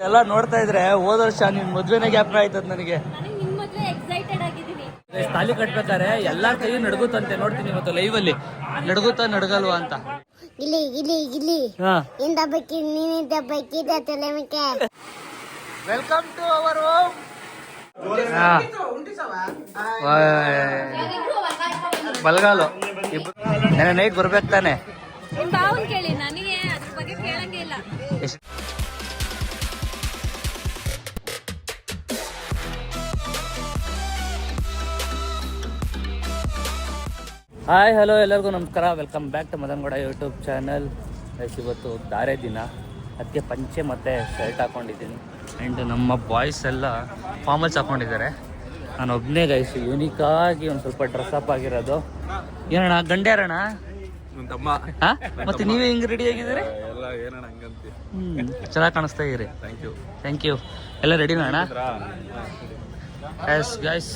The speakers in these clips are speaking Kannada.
ಎಲ್ಲ ನೋಡ್ತಾ ಇದ್ರೆ ಹೋದ ವರ್ಷ ನಿನ್ ಮದ್ವೆನೇ ಗ್ಯಾಪ್ ಆಯ್ತದ ನನಗೆ. ತಾಲಿ ಕಟ್ಬೇಕಾರೆ ಎಲ್ಲಾರ ಕೈ ನಡ್ಗುತ್ತಂತೆ ನೋಡ್ತೀನಿ ಇವತ್ತು ಲೈವ್ ಅಲ್ಲಿ. ನಡ್ಗುತ್ತ ನಡ್ಗಲ್ವಾ ಅಂತ. ಇಲ್ಲಿ ಇಲ್ಲಿ ಇಲ್ಲಿ. ಹಾ. ಇಂದ ಬಕ್ಕಿ ನೀನಿದ್ದ ತಲೆ ತಲೆಮಿಕೆ ವೆಲ್ಕಮ್ ಟು ಅವರ್ ಹೋಮ್ ಬಲ್ಗಾಲು. ನೆನೆ ನೈಟ್ ಬರ್ಬೇಕು ತಾನೆ. ಕೇಳಿ ನನಗೆ ಅದ್ರ ಬಗ್ಗೆ ಕೇಳಂಗೇ ಹಾಯ್ ಹಲೋ ಎಲ್ಲರಿಗೂ ನಮಸ್ಕಾರ. Welcome back to Madangowda YouTube channel ಎಸ್ ಇವತ್ತು ದಾರೆ ದಿನ. ಅದಕ್ಕೆ ಪಂಚೆ ಮತ್ತು ಶರ್ಟ್ ಹಾಕೊಂಡಿದ್ದೀನಿ. ಆ್ಯಂಡ್ ನಮ್ಮ ಬಾಯ್ಸ್ ಎಲ್ಲ ಫಾರ್ಮಲ್ಸ್ ಹಾಕೊಂಡಿದ್ದಾರೆ. ನಾನು ಒಬ್ಬನೇ ಗೈಸ್ ಆಗಿ ಒಂದು ಸ್ವಲ್ಪ ಡ್ರೆಸ್ ಅಪ್ ಆಗಿರೋದು. ಏನಣ್ಣ ತಮ್ಮ ಹಾ? ಮತ್ತೆ ನೀವೇ ಹಿಂಗೆ ರೆಡಿ ಆಗಿದ್ದೀರಿ? ಹ್ಞೂ ಚೆನ್ನಾಗಿ ಕಾಣಿಸ್ತಾ ಇದ್ದೀರಿ. ಥ್ಯಾಂಕ್ ಯು ಥ್ಯಾಂಕ್ ಯು ಎಲ್ಲ ರೆಡಿನಾ ಅಣ್ಣ? ಎಸ್ ಗೈಸ್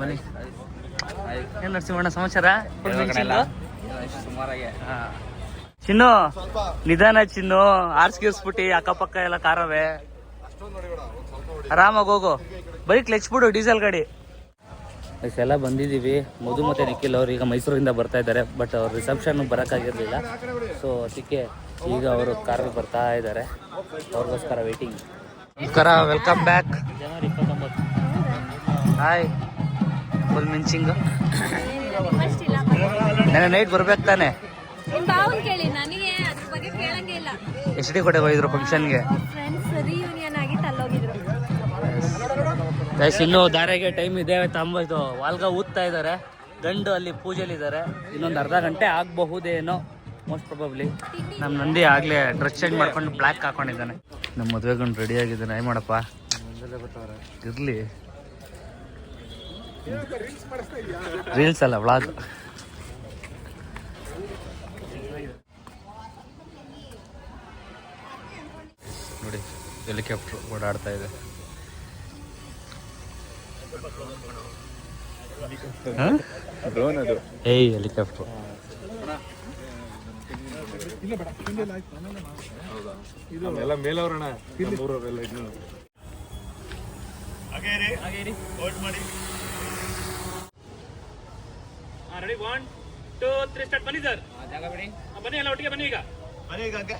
ಬನ್ನಿ. ಏನ್ ನರಸಿಂಹಣ್ಣ ಸಮಾಚಾರ. ಚಿನ್ನು. ನಿಧಾನ ಚಿನ್ನು. ಆರ್ಸ್ಗಿರ್ಸ್ಬಿಟ್ಟಿ ಅಕ್ಕಪಕ್ಕ ಎಲ್ಲ ಕಾರವೇ. ಆರಾಮಾಗಿ ಹೋಗು. ಬೈಕ್ ಲೆಚ್ಬಿಡು ಬಿಡು ಡೀಸೆಲ್ ಗಾಡಿ. ಎಲ್ಲ ಬಂದಿದ್ದೀವಿ. ಮಧು ಮತ್ತೆ ನಿಖಿಲ್ ಅವ್ರು ಈಗ ಮೈಸೂರಿಂದ ಬರ್ತಾ ಇದ್ದಾರೆ. ಬಟ್ ಅವ್ರ ರಿಸೆಪ್ಷನ್ ಬರೋಕ್ಕಾಗಿರಲಿಲ್ಲ. ಸೊ ಅದಕ್ಕೆ ಈಗ ಅವರು ಕಾರಲ್ಲಿ ಬರ್ತಾ ಇದ್ದಾರೆ. ಅವ್ರಿಗೋಸ್ಕರ ವೇಟಿಂಗ್ ನಮಸ್ಕಾರ ವೆಲ್ಕಮ್ ಬ್ಯಾಕ್ ಜನವರಿ ಇಪ್ಪತ್ತೊಂಬತ್ತು. ಹಾಯ್ ಫುಲ್ ಮಿಂಚಿಂಗ್ ನೆನೆ ನೈಟ್ ಬರ್ಬೇಕು ತಾನೆ. ಎಚ್ ಡಿ ಕೊಟ್ಟೆ ಹೋಗಿದ್ರು ಫಂಕ್ಷನ್ಗೆ ಗೈಸ್ ಇನ್ನು ದಾರೆಗೆ ಟೈಮ್ ಇದೆ ಇದು ವಾಲ್ಗ ಊದ್ತಾ ಇದ್ದಾರೆ ಗಂಡು ಅಲ್ಲಿ ಪೂಜೆಲಿ ಇದ್ದಾರೆ ಇನ್ನೊಂದು ಅರ್ಧ ಗಂಟೆ ಆಗಬಹುದೇನೋ ಮೋಸ್ಟ್ ಪ್ರಾಬಬ್ಲಿ ನಮ್ಮ ನಂದಿ ಆಗ್ಲೇ ಡ್ರೆಸ್ ಚೇಂಜ್ ಮಾಡ್ಕೊಂಡು ಬ್ಲ್ಯಾಕ್ ಹಾಕೊಂಡಿದ್ದಾನೆ. ನಮ್ಮ ಮದುವೆ ಗಂಡು ರೆಡಿ ಆಗಿದ್ದಾನೆ. ಐ ಮಾಡಪ್ಪ. ಇರ್ಲಿ. ರೀಲ್ಸ್ ಅಲ್ಲ ವ್ಲಾಗ್ ನೋಡಿ ಹೆಲಿಕಾಪ್ಟರ್ ಓಡಾಡ್ತಾ ಇದೆ. ಡ್ರೋನ್ ಅದು. ಏಯ್ ಹೆಲಿಕಾಪ್ಟರ್ ಎಲ್ಲ ಹಾಗೇರಿ ಓಟ್ ಇನ್ನು ready one two three start ಬನ್ನಿ ಸರ್ ಬನ್ನಿ ಎಲ್ಲ ಒಟ್ಟಿಗೆ ಬನ್ನಿ ಈಗ. ಬನ್ನಿ ಈಗ ಅಂಕ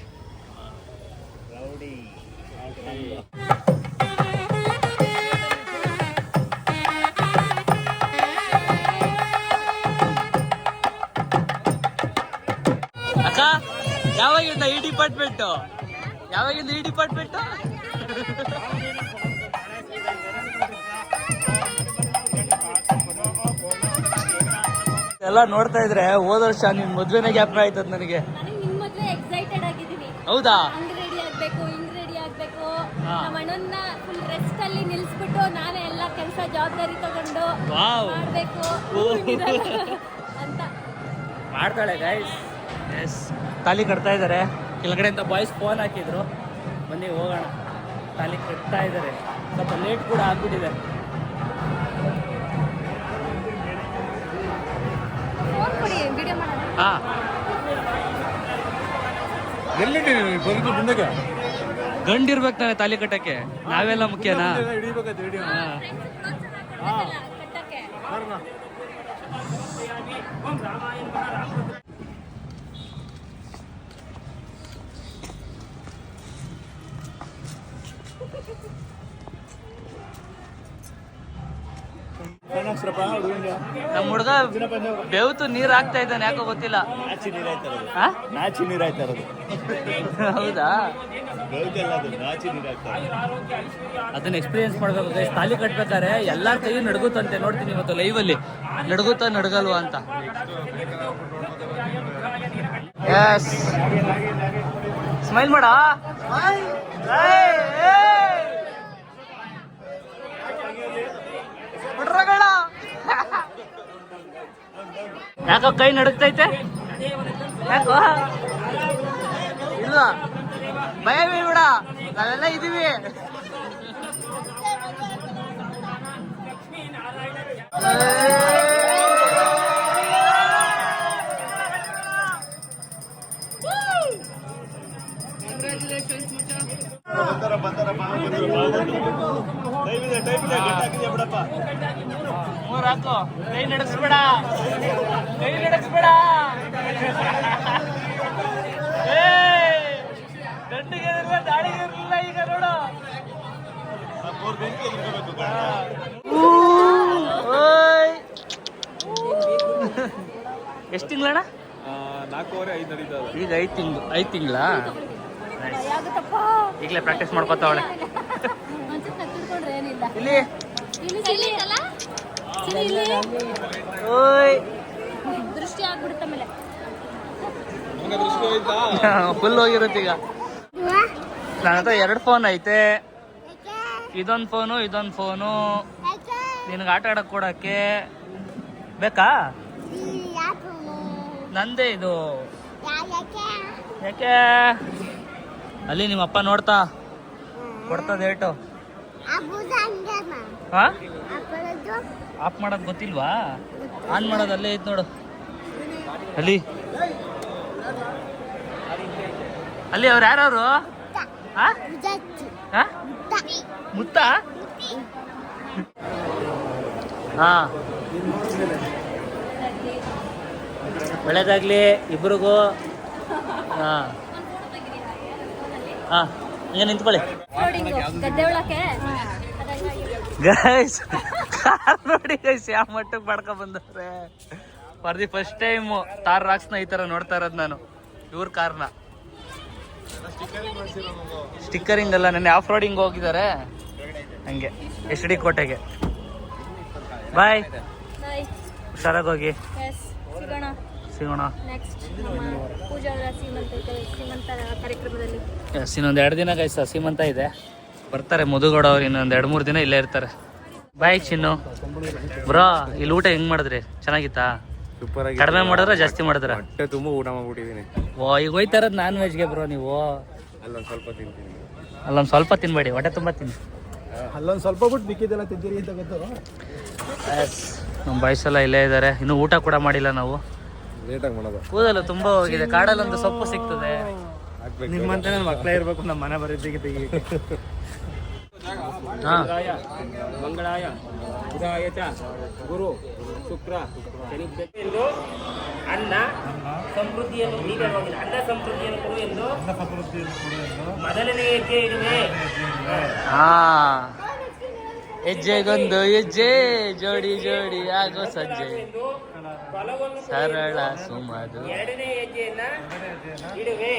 ಅಕ್ಕ ಯಾವಾಗಿಂದ ಈ ಡಿಪಾರ್ಟ್ಮೆಂಟ್ ಯಾವಾಗಿಂದ ಈ ಡಿಪಾರ್ಟ್ಮೆಂಟ್ ಎಲ್ಲ ನೋಡ್ತಾ ಇದ್ರೆ ಹೋದ ವರ್ಷ ನಿನ್ ಮದ್ವೆನೇ ಗ್ಯಾಪ್ ಆಯ್ತದ ನನಗೆ. ನನಗೆ ನಿಮ್ಮ ಮದ್ವೆ ಎಕ್ಸೈಟೆಡ್ ಆಗಿದ್ದೀನಿ. ಹೌದಾ? ಹಂಗ್ ರೆಡಿ ಆಗ್ಬೇಕು ಹಿಂಗ್ ರೆಡಿ ಆಗ್ಬೇಕು. ನಮ್ಮ ಅಣ್ಣನ್ನ ಫುಲ್ ರೆಸ್ಟ್ ಅಲ್ಲಿ ನಿಲ್ಸ್ಬಿಟ್ಟು ನಾನೇ ಎಲ್ಲ ಕೆಲಸ ಜವಾಬ್ದಾರಿ ತಗೊಂಡು ವಾವ್. ಮಾಡ್ಬೇಕು. ಅಂತ. ಮಾಡ್ತಾಳೆ ಗೈಸ್ ಎಸ್ ತಾಲಿ ಕಟ್ತಾ ಇದ್ದಾರೆ ಕೆಳಗಡೆಯಿಂದ ಬಾಯ್ಸ್ ಫೋನ್ ಹಾಕಿದ್ರು. ಬನ್ನಿ ಹೋಗೋಣ. ತಾಲಿ ಕಟ್ತಾ ಇದ್ದಾರೆ ಸ್ವಲ್ಪ ಲೇಟ್ ಕೂಡ ಆಗ್ಬಿಟ್ಟಿದೆ. ಮುಂದಕ್ಕೆ ಗಂಡಿರ್ಬೇಕು ನಾವೇ ತಾಲಿ ಕಟ್ಟಕ್ಕೆ. ನಾವೆಲ್ಲ ಮುಖ್ಯನಾ? Thank ಹಿಡಿಯೋಣ. ನಮ್ಮ ಹುಡುಗ ಬೆವ್ತು ನೀರ್ ಹಾಕ್ತಾ ಇದ್ದಾನೆ ಯಾಕೋ ಗೊತ್ತಿಲ್ಲ. ನಾಚಿ ನೀರ್ ಆಯ್ತಾ ಹೌದಾ? ಬೆಳಕಲ್ಲ ಅದು ನಾಚಿ ಅದನ್ನ ಎಕ್ಸ್ಪೀರಿಯನ್ಸ್ ಮಾಡ್ಬೇಕು ಗೈಸ್ ತಾಲಿ ಕಟ್ಬೇಕಾರೆ ಎಲ್ಲಾರ ಕೈ ನಡ್ಗುತ್ತಂತೆ ನೋಡ್ತೀನಿ ಇವತ್ತು ಲೈವ್ ಅಲ್ಲಿ. ನಡಗುತ್ತಾ ನಡುಗಲ್ವಾ ಅಂತ. ಎಸ್ ಸ್ಮೈಲ್ ಮಾಡ ಯಾಕೋ ಕೈ ನಡುಕ್ತೈತೆ ಯಾಕೋ? ಇಲ್ಲ ಭಯವಿ ಬಿಡ. ನಾವೆಲ್ಲ ಇದೀವಿ. ಬಂದಾರ ಕೈ ನಡೆಸ್ಬೇಡ ಕೈ ನಡೆಸ್ಬೇಡ ದಂಡಿಗೆ ಇರಲಿಲ್ಲ ದಾಳಿಗೆ ಇರಲಿಲ್ಲ ಈಗ ನೋಡು ಎಷ್ಟು ತಿಂಗಳಣ್ಣ? ನಾಲ್ಕೂವರೆ ಐದು ನಡೀತಾ ಈಗ ಐದು ತಿಂಗಳು ಐದು ತಿಂಗಳಾ? ಈಗಲೇ ಪ್ರಾಕ್ಟೀಸ್ ಮಾಡ್ಕೋತಾವಳೆ. ಇಲ್ಲಿ. ಓಯ್. ದೃಷ್ಟಿ ಆಗ್ಬಿಡುತ್ತೆ ಆಮೇಲೆ ಫುಲ್ ಹೋಗಿರುತ್ತೆ ಈಗ. ನನ್ನ ಹತ್ರ ಎರಡು ಫೋನ್ ಐತೆ. ಇದೊಂದು ಫೋನು ಇದೊಂದು ಫೋನು ನಿನಗೆ ಆಟ ಆಡಕ್ ಕೊಡಕ್ಕೆ. ಬೇಕಾ? ನಂದೇ ಇದು. ಯಾಕೆ? ಅಲ್ಲಿ ನಿಮ್ಮ ಅಪ್ಪ ನೋಡ್ತಾ? ಕೊಡ್ತದ ಏಟು ಹಾ? ಆಫ್ ಮಾಡೋದು ಗೊತ್ತಿಲ್ವಾ? ಆನ್ ಮಾಡೋದು ಅಲ್ಲೇ ಐತೆ ನೋಡು. ಅಲ್ಲಿ. ಅಲ್ಲಿ ಅವ್ರು ಯಾರವರು? ಮುತ್ತ? ಹಾ. ಒಳ್ಳೇದಾಗ್ಲಿ ಇಬ್ರಿಗೂ. ಹಾ. ಹಾ ನಿಂತ್ಕೊಳ್ಳಿ. ಗೈಸ್ ಕಾರ್ ನೋಡಿ ಗೈಸ್ ಯಾವ ಮಟ್ಟಕ್ಕೆ ಮಾಡ್ಕೊಂಡ್ ಬಂದವ್ರೆ. ಫಾರ್ ದಿ ಫಸ್ಟ್ ಟೈಮ್ ತಾರ್ ರಾಕ್ಸ್ನ ಈ ತರ ನೋಡ್ತಾ ಇರೋದು ನಾನು ಇವ್ರ ಕಾರ್ನ. ಸ್ಟಿಕ್ಕರಿಂಗ್ ಅಲ್ಲ ನೆನ್ನೆ ಆಫ್ ರೋಡಿಂಗ್ ಹೋಗಿದ್ದಾರೆ. ಹಂಗೆ ಎಚ್ ಡಿ ಕೋಟೆಗೆ. ಬಾಯ್ ಹುಷಾರಾಗಿ ಹೋಗಿ. ಸಿಗೋಣ? ಎಸ್ ಇನ್ನೊಂದು ಎರಡು ದಿನ ಗೈಸ್ ಸೀಮಂತ ಇದೆ. ಬರ್ತಾರೆ ಮಧುಗೌಡ ಅವ್ರು ಇನ್ನೊಂದು ಎರಡು ಮೂರು ದಿನ ಇಲ್ಲೇ ಇರ್ತಾರೆ. ಬಾಯ್ ಚಿನ್ನು. ಬ್ರೋ ಇಲ್ಲಿ ಊಟ ಹೆಂಗ್ ಮಾಡಿದ್ರಿ? ಚೆನ್ನಾಗಿತ್ತಾ? ಸೂಪರ್ ಆಗಿ ಕಡಿಮೆ ಮಾಡಿದ್ರೆ ಜಾಸ್ತಿ ಮಾಡಿದ್ರ? ಹೊಟ್ಟೆ ತುಂಬ ಊಟ ಮಾಡ್ಬಿಟ್ಟಿದ್ದೀನಿ ಓ ಈಗ ಹೋಯ್ತಾ ಇರೋದು ನಾನ್ ವೆಜ್ಗೆ ಬ್ರೋ ನೀವು? ಅಲ್ಲೊಂದು ಸ್ವಲ್ಪ ತಿಂತೀನಿ. ಅಲ್ಲೊಂದು ಸ್ವಲ್ಪ ತಿನ್ಬೇಡಿ ಹೊಟ್ಟೆ ತುಂಬ ತಿನ್ನಿ ಅಲ್ಲೊಂದು ಸ್ವಲ್ಪ ಬಿಟ್ಟು ಮಿಕ್ಕಿದೆಲ್ಲ ತಿಂತೀರಿ ಅಂತ ಗೊತ್ತು. ನಮ್ಮ ಬಾಯ್ಸ್ ಎಲ್ಲ ಇಲ್ಲೇ ಇದ್ದಾರೆ ಇನ್ನು ಊಟ ಕೂಡ ಮಾಡಿಲ್ಲ ನಾವು. ಲೇಟಾಗಿ ಮಾಡೋದು. ಕೂದಲು ತುಂಬಾ ಹೋಗಿದೆ ಕಾಡಲ್ಲೊಂದು ಸೊಪ್ಪು ಸಿಗ್ತದೆ. ನಿಮ್ಮಂತ ನನ್ನ ಮಕ್ಕಳೇ ಇರ್ಬೇಕು ನಮ್ಮ ಮನೆ ಬರೀತಿಗೆ ತೆಗಿ. ಹಾ. ಮಂಗಳಾಯ ಬುಧಾಯ ಚ ಗುರು ಶುಕ್ರ ಎಂದು ಅನ್ನ ಸಮೃದ್ಧಿಯನ್ನು ನೀಡಲಾಗಿದೆ ಅನ್ನ ಸಮೃದ್ಧಿಯನ್ನು ಕೊಡು ಎಂದು ಮೊದಲನೇ ಹೆಜ್ಜೆ ಇಡುವೆ. ಹಾ. ಹೆಜ್ಜೆಗೊಂದು ಹೆಜ್ಜೆ ಜೋಡಿ ಜೋಡಿ ಆಗೋ ಸಜ್ಜೆ. ಸರಳ ಸುಮಧು. ಎರಡನೇ ಹೆಜ್ಜೆಯನ್ನ ಇಡುವೆ.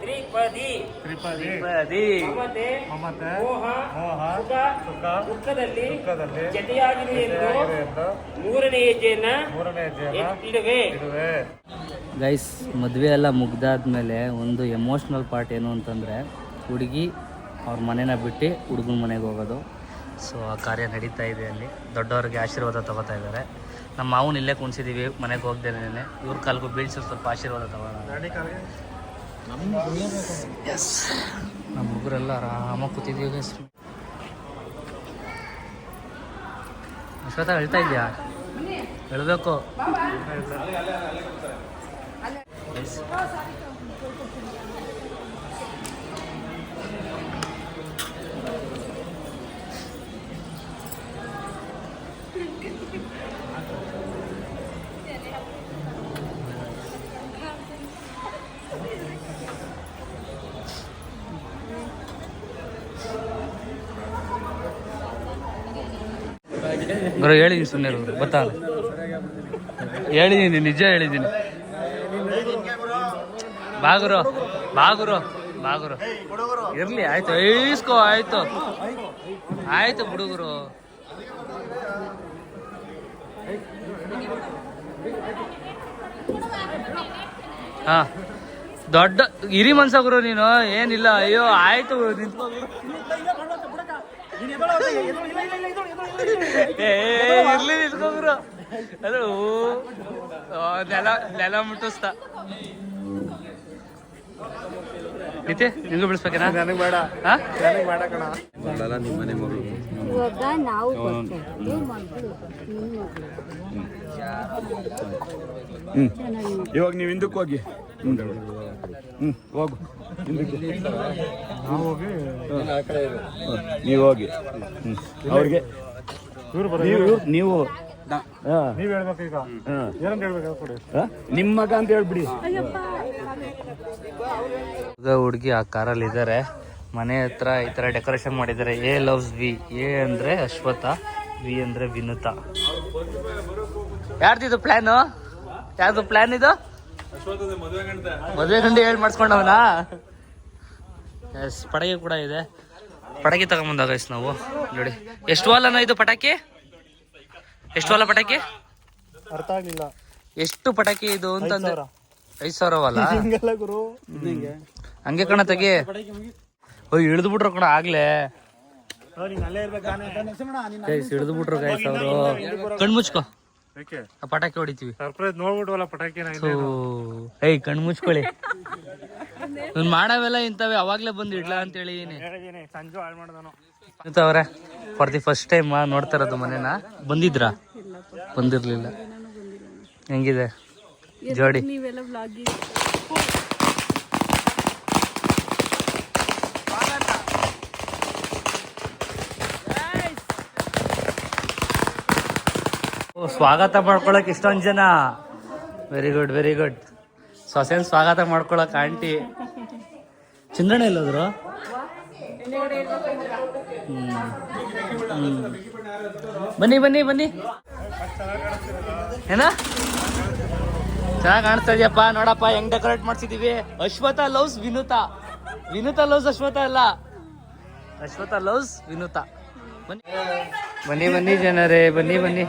ತ್ರಿಪದಿ. ತ್ರಿಪದಿ. ಮಮತೆ. ಮೋಹ. ಸುಖ. ಸುಖ. ದುಃಖದಲ್ಲಿ. ಜತೆಯಾಗಿರು ಎಂದು ಮೂರನೇ ಹೆಜ್ಜೆಯನ್ನ ಇಡುವೆ. ಗೈಸ್ ಮದುವೆ ಎಲ್ಲ ಮುಗ್ದಾದ್ಮೇಲೆ ಒಂದು ಎಮೋಷ್ನಲ್ ಪಾರ್ಟ್ ಏನು ಅಂತಂದರೆ ಹುಡುಗಿ ಅವ್ರ ಮನೆನ ಬಿಟ್ಟು ಹುಡುಗನ ಮನೆಗೆ ಹೋಗೋದು. ಸೊ ಆ ಕಾರ್ಯ ನಡೀತಾ ಇದೆ ಅಲ್ಲಿ. ದೊಡ್ಡವ್ರಿಗೆ ಆಶೀರ್ವಾದ ತಗೋತಾ ಇದ್ದಾರೆ. ನಮ್ಮ ಮಾವನ ಇಲ್ಲೇ ಕುಣಿಸಿದ್ದೀವಿ ಮನೆಗೆ ಹೋಗ್ದೇನೆ ಇವ್ರ ಕಾಲ್ಗೂ ಬೀಳ್ಸಿ ಸ್ವಲ್ಪ ಆಶೀರ್ವಾದ ತಗೋಣ. ಎಸ್ ನಮ್ಮ ಹುಡುಗರೆಲ್ಲ ಆರಾಮಾಗಿ ಕೂತಿದ್ದೀವಿ ಗೈಸ್ ಅಶ್ವಥ ಹೇಳ್ತಾ ಇದೆಯಾ? ಹೇಳ್ಬೇಕು. ಹೇಳಿದೀನಿ ಸುಮ್ಮನೆ ಗೊತ್ತಾ? ಹೇಳಿದೀನಿ, ನಿಜ ಹೇಳಿದೀನಿ. ಬಾಗುರು ಬಾಗುರು ಬಾಗುರು ಇರ್ಲಿ, ಆಯ್ತು ಐಸ್ಕೋ ಆಯ್ತು. ಆಯ್ತು ಹುಡುಗರು ಹಾ. ದೊಡ್ಡ, ಹಿರಿ ಮನ್ಸ ಗುರು ನೀನು, ಏನಿಲ್ಲ, ಅಯ್ಯೋ, ಆಯ್ತು ನಿಂತ್ಕೋ. ಏ ಇರ್ಲಿ ಅದು ನೆಲ ನೆಲ ಮುಟ್ಟಿಸ್ತಾ. ನಿತ್ಯ ನಿಂಗೂ ಬಿಡಿಸ್ಬೇಕೇನಾ? ನನಗೆ ಬೇಡ. ಹಾ ನನಗೆ ಬೇಡ ಕಣ. ನಿಮ್ಮ ಮನೆ ಮಗಳು. ಇವಾಗ ನಾವು ಇವಾಗ ನೀವು ಹಿಂದಕ್ಕೆ ಹೋಗಿ. ಹ್ಞೂ ಹೋಗು. ಹಿಂದಕ್ಕೆ. ನೀವು ಹೋಗಿ. ಹ್ಞೂ ಅವ್ರಿಗೆ ನೀವು ನೀವು. ಏನಂತ ಹೇಳ್ಬೇಕು ಕೊಡಿ. ಹಾ? ಮಗ ಅಂತ ಹೇಳ್ಬಿಡಿ. ಹುಡುಗ ಹುಡುಗಿ ಆ ಕಾರಲ್ಲಿ ಇದ್ದಾರೆ ಮನೆ ಹತ್ರ ಈ ತರ ಡೆಕೋರೇಷನ್ ಮಾಡಿದ್ದಾರೆ ಎ ಲವ್ಸ್ ವಿ. ಎ ಅಂದ್ರೆ ಅಶ್ವಥ ವಿ ಅಂದ್ರೆ ವಿನುತ. ಯಾರ್ದಿದು ಪ್ಲಾನು? ಯಾರ್ದು ಪ್ಲಾನ್ ಇದು? ಮದುವೆ ಗಂಡ ಹೇಳಿ ಮಾಡಿಸ್ಕೊಂಡವನಾ? ಎಸ್ ಪಟಾಕಿ ಕೂಡ ಇದೆ. ಪಟಾಕಿ ತಗೊಂಬಂದಾಗ ಎಸ್ ನಾವು. ನೋಡಿ. ಎಷ್ಟು ವಾಲನ ಇದು ಪಟಾಕಿ? ಎಷ್ಟು ವಾಲ ಪಟಾಕಿ? ಅರ್ಥ ಆಗ್ಲಿಲ್ಲ. ಎಷ್ಟು ಪಟಾಕಿ ಇದು ಅಂತಂದ್ರೆ ಐದು ಸಾವಿರ. ವಾಲ? ಗುರು. ಹಂಗೆ ಕಣ ತಗಿ. ಓಯ್ ಇಳಿದು ಬಿಟ್ರು ಕಣ ಆಗ್ಲೇ. ಇಳಿದು ಬಿಟ್ರು ಗೈಸ್ ಅವರು. ಕಣ್ ಮುಚ್ಕೋ. ಆ ಪಟಾಕಿ ಹೊಡಿತೀವಿ. ಸರ್ಪ್ರೈಸ್ ನೋಡ್ಬಿಟ್ವಲ್ಲ ಪಟಾಕಿ ಏಯ್ ಕಣ್ ಮುಚ್ಕೊಳ್ಳಿ. ನಾನ್ ಮಾಡವೆಲ್ಲ ಇಂತವೆ ಅವಾಗ್ಲೇ ಬಂದು ಇಡ್ಲ ಅಂತ ಹೇಳಿದೀನಿ ಹೇಳಿದೀನಿ ಸಂಜು ಹಾಳು ಮಾಡ್ದನು ಅವರೇ ಫಾರ್ ದಿ ಫಸ್ಟ್ ಟೈಮ್ ನೋಡ್ತಾ ಇರೋದು ಮನೇನ? ಬಂದಿದ್ರಾ? ಬಂದಿರ್ಲಿಲ್ಲ. ಹೆಂಗಿದೆ? ಜೋಡಿ. ಸ್ವಾಗತ ಮಾಡ್ಕೊಳಕ್ ಇಷ್ಟೊಂದ್ ಜನ. ವೆರಿ ಗುಡ್ ವೆರಿ ಗುಡ್ ಸೊಸೆನ್ ಸ್ವಾಗತ ಮಾಡ್ಕೊಳಕ್ ಆಂಟಿ. ಚಂದ್ರಣ್ಣ ಎಲ್ಲೋದ್ರು. ಬನ್ನಿ ಬನ್ನಿ ಬನ್ನಿ. ಏನ? ಚೆನ್ನಾಗಿ ಕಾಣಿಸ್ತಾ ಇದೆಯಪ್ಪ. ನೋಡಪ್ಪ, ಹೆಂಗ್ ಡೆಕೋರೇಟ್ ಮಾಡ್ಸಿದೀವಿ. ಅಶ್ವಥ ಲವ್ಸ್ ವಿನುತ. ವಿನೂತ ಲವ್ಸ್ ಅಶ್ವಥ ಅಲ್ಲ. ಅಶ್ವಥ ಲವ್ಸ್ ವಿನೂತ. ಬನ್ನಿ. ಬನ್ನಿ ಬನ್ನಿ ಜನರೇ, ಬನ್ನಿ ಬನ್ನಿ.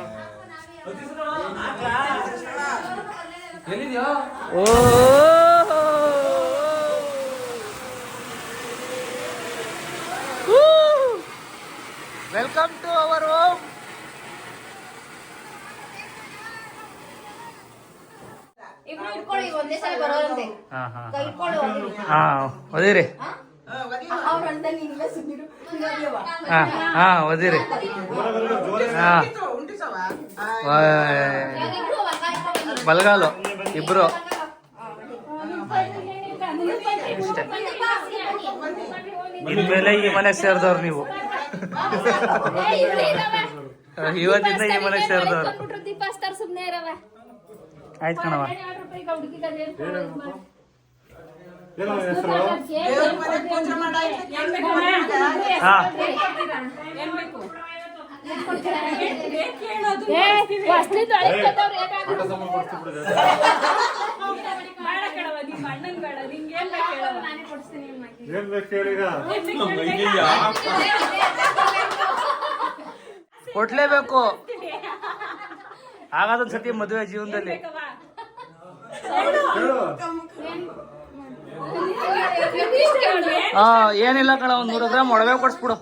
ಓ ವೆಲ್ಕಮ್ ಟು ಅವರ್ ಹೋಮ್ ಇಬ್ರು ಇಟ್ಕೊಳ್ಳಿ ಒಂದೇ ಸಲ ಬರೋದಂತೆ ಹಾ ಹಾ ಕೈ ಇಟ್ಕೊಳ್ಳಿ ಹೋಗ್ರಿ ಹಾ ಓದಿರಿ ಅವ್ರ ಅಣ್ಣದಲ್ಲಿ ಹಿಂಗೆ ಸುಮ್ಮಿರು ಹಿಂಗವ್ಯವ. ಹಾ ಹಾ ಟು ಹಾ. ಹೋಮ್ ಹೊರ್ಗ ಇಟ್ಕೊಂಡು ಬನ್ನಿ. ಬಲ್ಗಾಲು ಇಬ್ರು. ಇನ್ಮೇಲೆ ಈ ಮನೆ ಸೇರಿದವ್ರು ನೀವು. ಇವತ್ತಿಂದ ಈ ಮನೆ ಸೇರಿದವ್ರು. ದೀಪ ಹಚ್ತಾರ ಇರವೆ ಆಯ್ತು ಕಣವ. ಹಾ. ಏನ್ ಬೇಕು ಕೊಡ್ಲೇಬೇಕು. ಹಾಗಾದ್ರೆ ಸತಿ ಮದುವೆ ಜೀವನದಲ್ಲಿ. ಹಾ ಏನಿಲ್ಲ ಕಣ ಒಂದ್ ನೂರ ಗ್ರಾಮ್ ಒಡವೆ ಕೊಡ್ಸ್ಬಿಡು.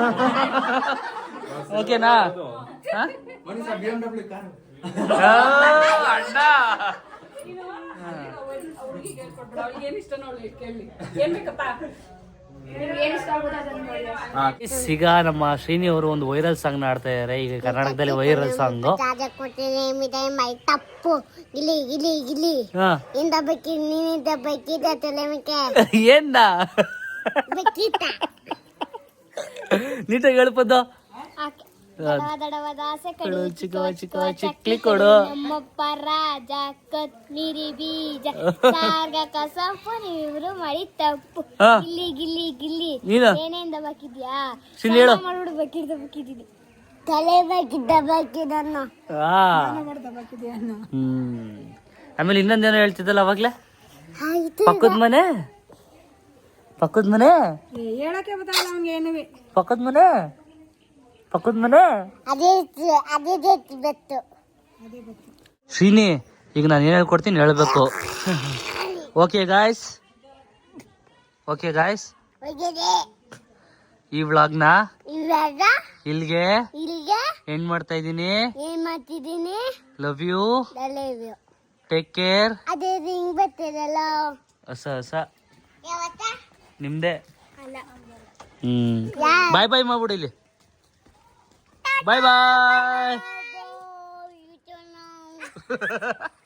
ಓಕೆನಾ ಅಣ್ಣ. ಈಗ ನಮ್ಮ ಶ್ರೀನಿ ಅವರು ಒಂದು ವೈರಲ್ ಸಾಂಗ್ ಆಡ್ತಾ ಇದಾರೆ. ಈಗ ಕರ್ನಾಟಕದಲ್ಲಿ ವೈರಲ್ ಸಾಂಗ್ ತಪ್ಪು ಗಿಲಿ ಗಿಲಿ ಗಿಲಿ ಹಾ. ಇಂದ ಬಕ್ಕಿ ನೀನಿಂದ ಬಕ್ಕಿದ ತಲೆ ಏನ್ ಬಕ್ಕಿತ ನೀಟಾಗಿ ಹೇಳ್ಪದ? ಕಡು ಚಿಕ್ಕವ ಚಿಕ್ಕವ ಚಕ್ಲಿ ಕೊಡು. ಕೊಡು. ನಮ್ಮಪ್ಪ ರಾಜ ಕೊತ್ಮಿರಿ ಬೀಜ ಸಾರ್ಗ ಕಸಪ್ಪ ನೀವಿಬ್ರು ಮಾಡಿ ತಪ್ಪು. ಹಾ. ಗಿಲ್ಲಿ ಗಿಲ್ಲಿ ಗಿಲ್ಲಿ. ಏನೇನ್. ಮಾಡ್ಬಿಡು ತಲೆ ಆಮೇಲೆ ಇನ್ನೊಂದೇನೋ ಹೇಳ್ತಿದ್ದಲ್ಲ ಅವಾಗ್ಲೇ? ಪಕ್ಕದ ಮನೆ? ಪಕ್ಕದ ಮನೆ ಹೇಳಕ್ಕೆ ಬತ್ತಲ್ಲ ಅವ್ನಿಗೆ ಏನುವೆ ಪಕ್ಕದ ಮನೆ ಪಕ್ಕದ ಮನೆ ಅದೇ ಅದೇ ಬತ್ತು ಶ್ರೀನಿ ಈಗ ನಾನು ಏನು ಹೇಳ್ಕೊಡ್ತೀನಿ ಹೇಳಬೇಕು. ಓಕೆ ಗಾಯ್ಸ್ ಓಕೆ ಗಾಯ್ಸ್ ಈ ವ್ಲಾಗ್ನ ಇಲ್ಲಿಗೆ ಇಲ್ಲಿಗೆ ಎಂಡ್ ಮಾಡ್ತಾ ಇದ್ದೀನಿ. ಏನ್ ಮಾಡ್ತಿದ್ದೀನಿ. ಲವ್ ಯು ಟೇಕ್ ಕೇರ್ ಅದೇ ರಿಂಗ್ ಬರ್ತದಲ್ಲ ಹೊಸ ಹೊಸ. ಯಾವತ್ತ? ನಿಮ್ದೇ? ಹ್ಮ್. ಬಾಯ್ ಬಾಯ್ ಮಾಡ್ಬಿಡಿ ಇಲ್ಲಿ. ಬಾಯ್ ಬಾಯ್